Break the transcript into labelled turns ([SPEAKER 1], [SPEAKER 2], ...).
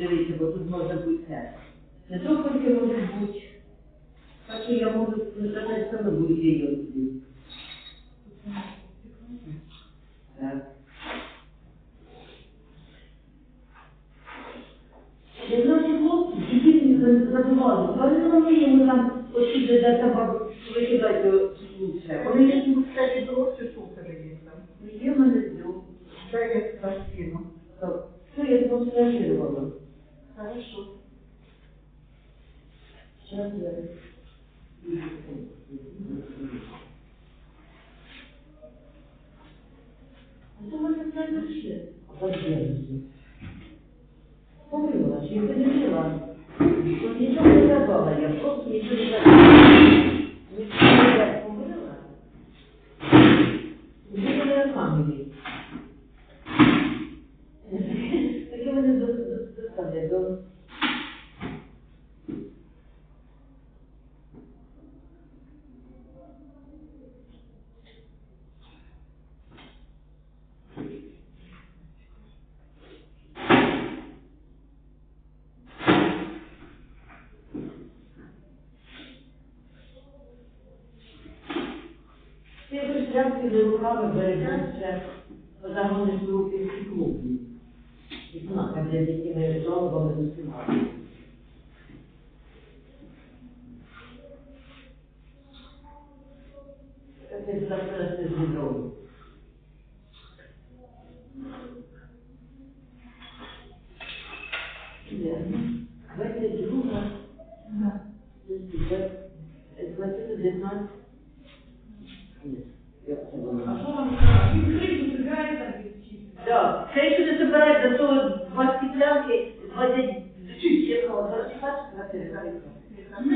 [SPEAKER 1] дивіться, бо тут може бути це. Не тільки може бути. Так що я можу сказати, що не буде її туди. Так. Я знаю, хлопці, які не забували, вони вони йому там 4. А це може це лише. Помила, чи не помила? Нічого не давала, я просто не давала. Нічого не не давала. Якось тряпки руками берегся, загониш руки в клубі. І знака для якими жалобами заспівати. Це зараз це зробив. Двадцять друга, двадцять дев'ятнадцять. Ні, я це
[SPEAKER 2] А
[SPEAKER 1] думаю.
[SPEAKER 2] що вам сказати? Він крик збирається від
[SPEAKER 1] Да, це ще не собирать до 20 плянки, 20 чуть чесно, 25 квартири.
[SPEAKER 2] Ми